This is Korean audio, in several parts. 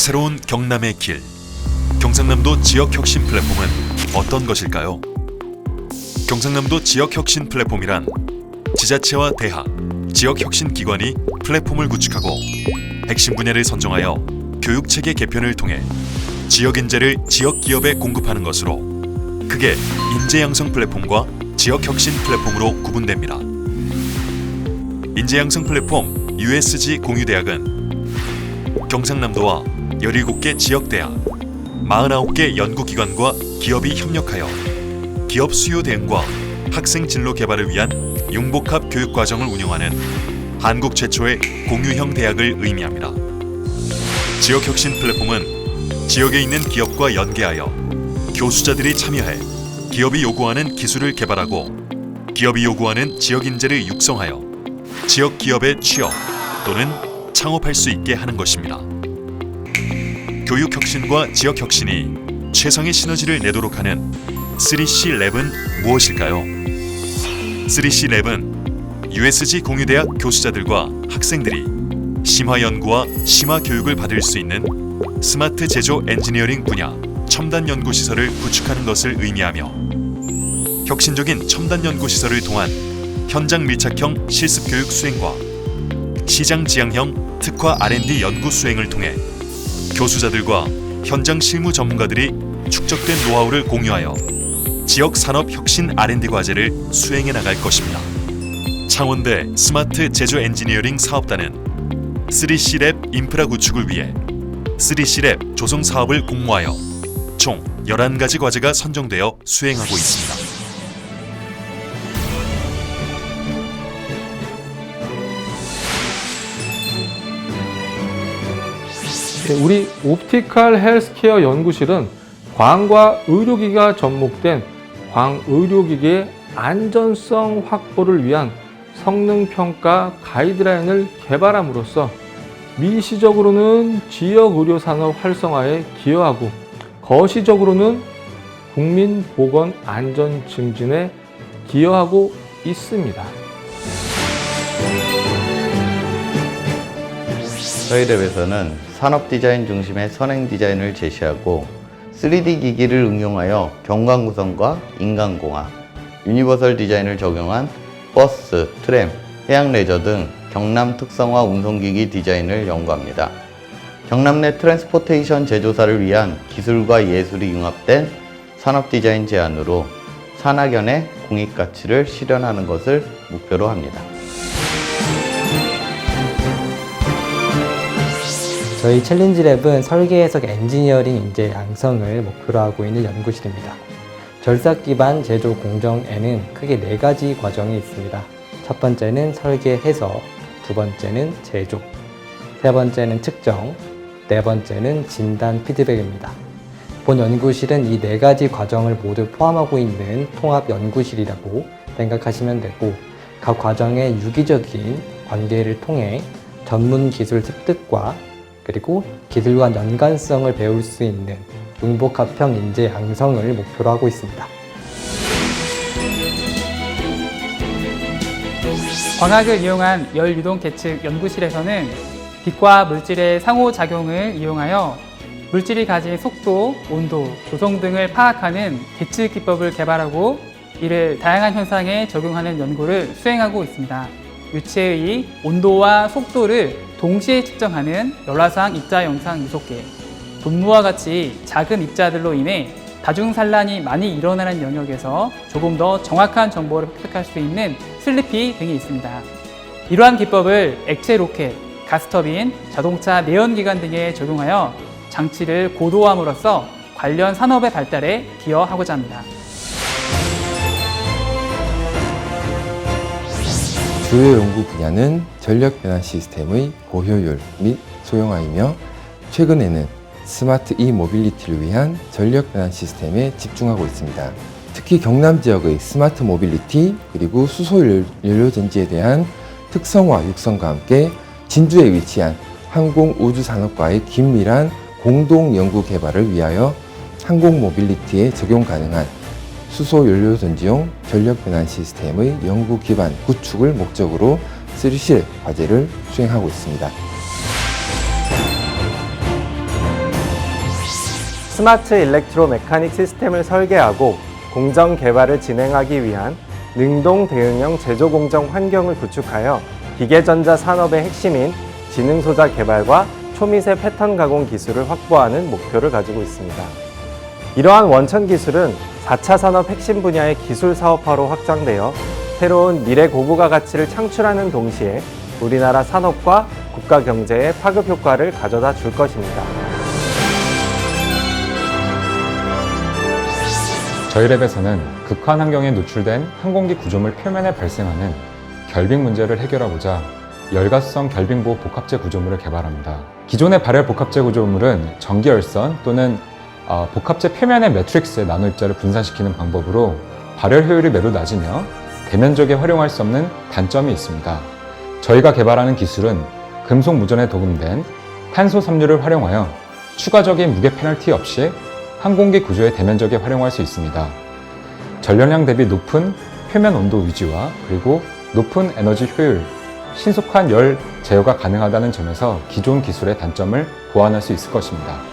새로운 경남의 길. 경상남도 지역혁신 플랫폼은 어떤 것일까요? 경상남도 지역혁신 플랫폼이란 지자체와 대학, 지역혁신 기관이 플랫폼을 구축하고 핵심 분야를 선정하여 교육체계 개편을 통해 지역 인재를 지역 기업에 공급하는 것으로 크게 인재 양성 플랫폼과 지역 혁신 플랫폼으로 구분됩니다. 인재 양성 플랫폼 USG 공유대학은 경상남도와 17개 지역대학, 49개 연구기관과 기업이 협력하여 기업 수요 대응과 학생 진로 개발을 위한 융복합 교육 과정을 운영하는 한국 최초의 공유형 대학을 의미합니다. 지역 혁신 플랫폼은 지역에 있는 기업과 연계하여 교수자들이 참여해 기업이 요구하는 기술을 개발하고 기업이 요구하는 지역 인재를 육성하여 지역 기업의 취업 또는 창업할 수 있게 하는 것입니다. 교육 혁신과 지역 혁신이 최상의 시너지를 내도록 하는 3C 랩은 무엇일까요? 3C 랩은 USG 공유대학 교수자들과 학생들이 심화 연구와 심화 교육을 받을 수 있는 스마트 제조 엔지니어링 분야 첨단 연구 시설을 구축하는 것을 의미하며 혁신적인 첨단 연구 시설을 통한 현장 밀착형 실습 교육 수행과 시장 지향형 특화 R&D 연구 수행을 통해 교수자들과 현장 실무 전문가들이 축적된 노하우를 공유하여 지역 산업 혁신 R&D 과제를 수행해 나갈 것입니다. 창원대 스마트 제조 엔지니어링 사업단은 3C랩 인프라 구축을 위해 3C랩 조성 사업을 공모하여 총 11가지 과제가 선정되어 수행하고 있습니다. 우리 옵티컬 헬스케어 연구실은 광과 의료기기가 접목된 광의료기기의 안전성 확보를 위한 성능 평가 가이드라인을 개발함으로써 미시적으로는 지역 의료 산업 활성화에 기여하고 거시적으로는 국민 보건 안전 증진에 기여하고 있습니다. 저희 랩에서는 산업 디자인 중심의 선행 디자인을 제시하고 3D 기기를 응용하여 경관 구성과 인간공학, 유니버설 디자인을 적용한 버스, 트램, 해양 레저 등 경남 특성화 운송기기 디자인을 연구합니다. 경남 내 트랜스포테이션 제조사를 위한 기술과 예술이 융합된 산업 디자인 제안으로 산학연의 공익 가치를 실현하는 것을 목표로 합니다. 저희 챌린지 랩은 설계 해석 엔지니어링 인재 양성을 목표로 하고 있는 연구실입니다. 절삭 기반 제조 공정에는 크게 네 가지 과정이 있습니다. 첫 번째는 설계 해석, 두 번째는 제조, 세 번째는 측정, 네 번째는 진단 피드백입니다. 본 연구실은 이 네 가지 과정을 모두 포함하고 있는 통합 연구실이라고 생각하시면 되고 각 과정의 유기적인 관계를 통해 전문 기술 습득과 그리고 기술과 연관성을 배울 수 있는 융복합형 인재 양성을 목표로 하고 있습니다. 광학을 이용한 열 유동 계측 연구실에서는 빛과 물질의 상호작용을 이용하여 물질이 가진 속도, 온도, 조성 등을 파악하는 계측 기법을 개발하고 이를 다양한 현상에 적용하는 연구를 수행하고 있습니다. 유체의 온도와 속도를 동시에 측정하는 열화상 입자 영상 이속계, 분무와 같이 작은 입자들로 인해 다중산란이 많이 일어나는 영역에서 조금 더 정확한 정보를 획득할 수 있는 슬리피 등이 있습니다. 이러한 기법을 액체 로켓, 가스터빈, 자동차 내연기관 등에 적용하여 장치를 고도화함으로써 관련 산업의 발달에 기여하고자 합니다. 주요 연구 분야는 전력 변환 시스템의 고효율 및 소형화이며 최근에는 스마트 이 모빌리티를 위한 전력 변환 시스템에 집중하고 있습니다. 특히 경남 지역의 스마트 모빌리티 그리고 수소 연료 전지에 대한 특성화 육성과 함께 진주에 위치한 항공 우주 산업과의 긴밀한 공동 연구 개발을 위하여 항공 모빌리티에 적용 가능한 수소 연료 전지용 전력 변환 시스템의 연구 기반 구축을 목적으로 3실 과제를 수행하고 있습니다. 스마트 일렉트로 메카닉 시스템을 설계하고 공정 개발을 진행하기 위한 능동 대응형 제조 공정 환경을 구축하여 기계전자 산업의 핵심인 지능 소자 개발과 초미세 패턴 가공 기술을 확보하는 목표를 가지고 있습니다. 이러한 원천 기술은 4차 산업 핵심 분야의 기술 사업화로 확장되어 새로운 미래 고부가 가치를 창출하는 동시에 우리나라 산업과 국가 경제에 파급 효과를 가져다 줄 것입니다. 저희 랩에서는 극한 환경에 노출된 항공기 구조물 표면에 발생하는 결빙 문제를 해결하고자 열가성 결빙보 복합재 구조물을 개발합니다. 기존의 발열 복합재 구조물은 전기열선 또는 어, 복합재 표면의 매트릭스의 나노 입자를 분산시키는 방법으로 발열 효율이 매우 낮으며 대면적에 활용할 수 없는 단점이 있습니다. 저희가 개발하는 기술은 금속 무전에 도금된 탄소 섬유를 활용하여 추가적인 무게 페널티 없이 항공기 구조의 대면적에 활용할 수 있습니다. 전력량 대비 높은 표면 온도 유지와 그리고 높은 에너지 효율, 신속한 열 제어가 가능하다는 점에서 기존 기술의 단점을 보완할 수 있을 것입니다.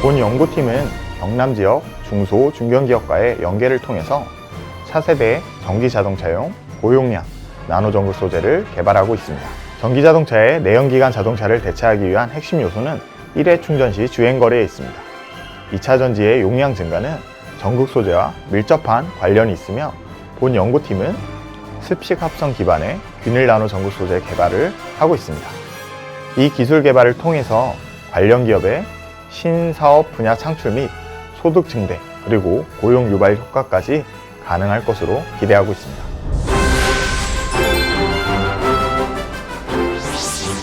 본 연구팀은 경남 지역 중소 중견기업과의 연계를 통해서 차세대 전기 자동차용 고용량 나노 전구 소재를 개발하고 있습니다. 전기 자동차의 내연기관 자동차를 대체하기 위한 핵심 요소는 1회 충전 시 주행 거리에 있습니다. 2차 전지의 용량 증가는 전극 소재와 밀접한 관련이 있으며 본 연구팀은 습식 합성 기반의 균일 나노 전극 소재 개발을 하고 있습니다. 이 기술 개발을 통해서 관련 기업의 신사업 분야 창출 및 소득 증대 그리고 고용 유발 효과까지 가능할 것으로 기대하고 있습니다.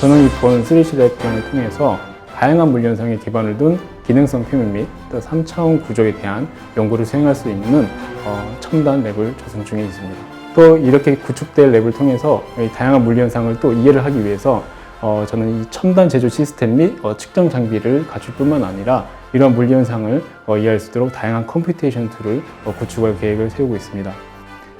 저는 이번 3C 랩을 통해서 다양한 물리현상에 기반을 둔 기능성 표면 및또 3차원 구조에 대한 연구를 수행할 수 있는 어, 첨단 랩을 조성 중에 있습니다. 또 이렇게 구축될 랩을 통해서 이 다양한 물리현상을 또 이해를 하기 위해서 어, 저는 이 첨단 제조 시스템 및 어, 측정 장비를 갖출 뿐만 아니라 이런 물리 현상을 어, 이해할 수 있도록 다양한 컴퓨테이션 툴을 어, 구축할 계획을 세우고 있습니다.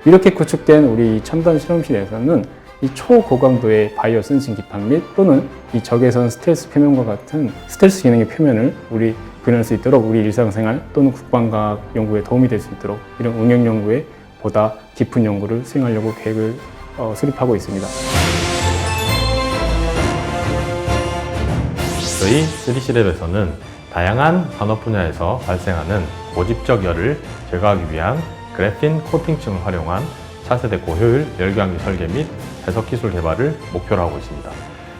이렇게 구축된 우리 이 첨단 실험실에서는 이 초고강도의 바이오 센싱 기판 및 또는 이 적외선 스텔스 표면과 같은 스텔스 기능의 표면을 우리 구현할 수 있도록 우리 일상생활 또는 국방과학 연구에 도움이 될 수 있도록 이런 응용 연구에 보다 깊은 연구를 수행하려고 계획을 어, 수립하고 있습니다. 저희 3C랩에서는 다양한 산업 분야에서 발생하는 고집적 열을 제거하기 위한 그래핀 코팅층을 활용한 차세대 고효율 열교환기 설계 및 해석 기술 개발을 목표로 하고 있습니다.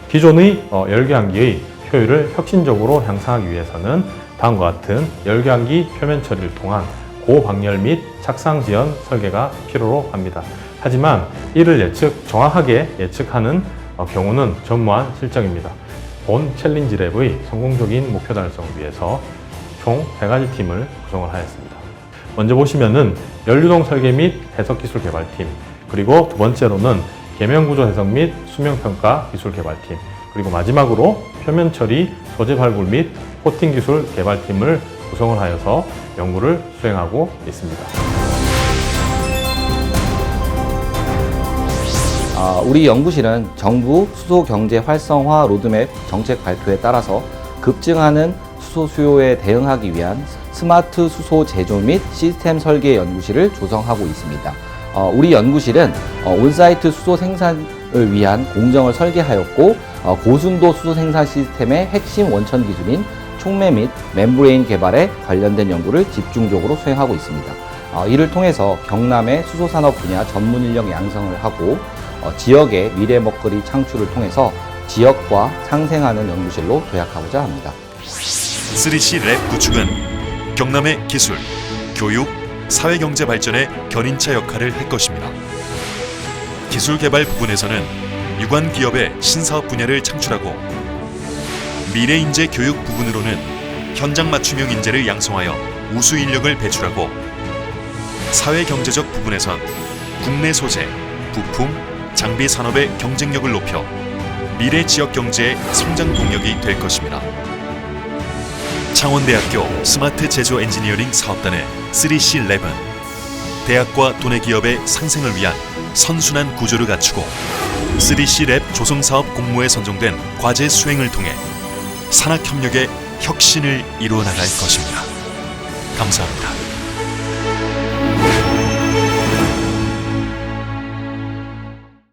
기존의 어, 열교환기의 효율을 혁신적으로 향상하기 위해서는 다음과 같은 열교환기 표면 처리를 통한 고방열 및 착상 지연 설계가 필요로 합니다. 하지만 이를 예측, 정확하게 예측하는 어, 경우는 전무한 실정입니다. 본 챌린지 랩의 성공적인 목표 달성을 위해서 총 3가지 팀을 구성을 하였습니다. 먼저 보시면은 연료동 설계 및 해석 기술 개발팀, 그리고 두 번째로는 계면 구조 해석 및 수명 평가 기술 개발팀, 그리고 마지막으로 표면 처리, 소재 발굴 및 코팅 기술 개발팀을 구성을 하여서 연구를 수행하고 있습니다. 우리 연구실은 정부 수소 경제 활성화 로드맵 정책 발표에 따라서 급증하는 수소 수요에 대응하기 위한 스마트 수소 제조 및 시스템 설계 연구실을 조성하고 있습니다. 어, 우리 연구실은 어, 온사이트 수소 생산을 위한 공정을 설계하였고 어, 고순도 수소 생산 시스템의 핵심 원천 기술인 촉매 및 멤브레인 개발에 관련된 연구를 집중적으로 수행하고 있습니다. 어, 이를 통해서 경남의 수소 산업 분야 전문 인력 양성을 하고 어, 지역의 미래 먹거리 창출을 통해서 지역과 상생하는 연구실로 도약하고자 합니다. 3C 랩 구축은 경남의 기술, 교육, 사회경제 발전의 견인차 역할을 할 것입니다. 기술 개발 부분에서는 유관 기업의 신사업 분야를 창출하고 미래 인재 교육 부분으로는 현장 맞춤형 인재를 양성하여 우수 인력을 배출하고 사회 경제적 부분에선 국내 소재, 부품, 장비 산업의 경쟁력을 높여 미래 지역 경제의 성장 동력이 될 것입니다. 창원대학교 스마트 제조 엔지니어링 사업단의 3C 랩은 대학과 도내 기업의 상생을 위한 선순환 구조를 갖추고 3C 랩 조성 사업 공모에 선정된 과제 수행을 통해 산학 협력의 혁신을 이루어 나갈 것입니다. 감사합니다.